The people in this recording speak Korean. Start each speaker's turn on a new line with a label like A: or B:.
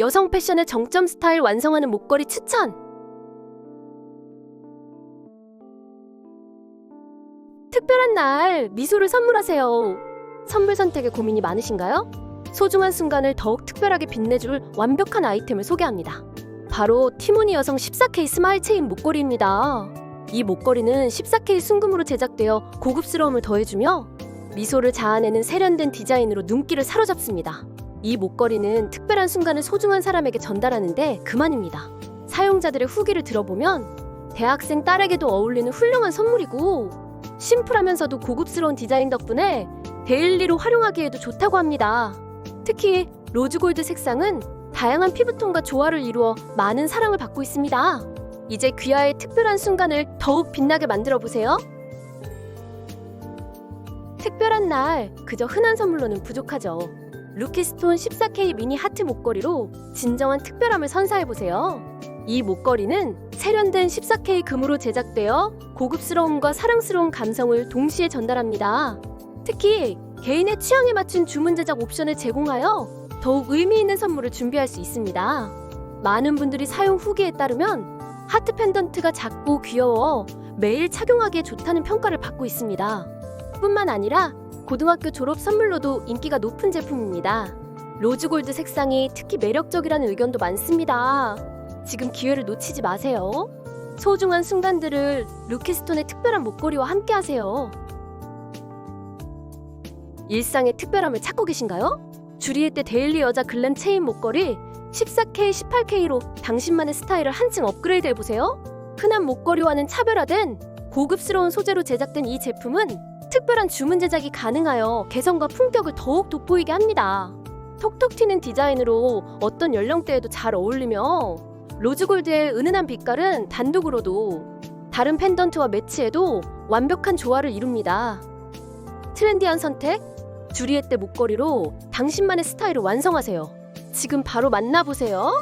A: 여성 패션의 정점 스타일 완성하는 목걸이 추천. 특별한 날 미소를 선물하세요. 선물 선택에 고민이 많으신가요? 소중한 순간을 더욱 특별하게 빛내줄 완벽한 아이템을 소개합니다. 바로 티모니 여성 14K 스마일 체인 목걸이입니다. 이 목걸이는 14K 순금으로 제작되어 고급스러움을 더해주며 미소를 자아내는 세련된 디자인으로 눈길을 사로잡습니다. 이 목걸이는 특별한 순간을 소중한 사람에게 전달하는데 그만입니다. 사용자들의 후기를 들어보면 대학생 딸에게도 어울리는 훌륭한 선물이고 심플하면서도 고급스러운 디자인 덕분에 데일리로 활용하기에도 좋다고 합니다. 특히 로즈골드 색상은 다양한 피부톤과 조화를 이루어 많은 사랑을 받고 있습니다. 이제 귀하의 특별한 순간을 더욱 빛나게 만들어 보세요. 특별한 날 그저 흔한 선물로는 부족하죠. 루키스톤 14K 미니 하트 목걸이로 진정한 특별함을 선사해 보세요. 이 목걸이는 세련된 14K 금으로 제작되어 고급스러움과 사랑스러운 감성을 동시에 전달합니다. 특히 개인의 취향에 맞춘 주문 제작 옵션을 제공하여 더욱 의미 있는 선물을 준비할 수 있습니다. 많은 분들이 사용 후기에 따르면 하트 펜던트가 작고 귀여워 매일 착용하기에 좋다는 평가를 받고 있습니다. 뿐만 아니라 고등학교 졸업 선물로도 인기가 높은 제품입니다. 로즈골드 색상이 특히 매력적이라는 의견도 많습니다. 지금 기회를 놓치지 마세요. 소중한 순간들을 루키스톤의 특별한 목걸이와 함께 하세요. 일상의 특별함을 찾고 계신가요? 주리에때 데일리 여자 글램 체인 목걸이 14K, 18K로 당신만의 스타일을 한층 업그레이드 해보세요. 흔한 목걸이와는 차별화된 고급스러운 소재로 제작된 이 제품은 특별한 주문 제작이 가능하여 개성과 품격을 더욱 돋보이게 합니다. 톡톡 튀는 디자인으로 어떤 연령대에도 잘 어울리며 로즈골드의 은은한 빛깔은 단독으로도 다른 펜던트와 매치해도 완벽한 조화를 이룹니다. 트렌디한 선택, 주리에때 목걸이로 당신만의 스타일을 완성하세요. 지금 바로 만나보세요.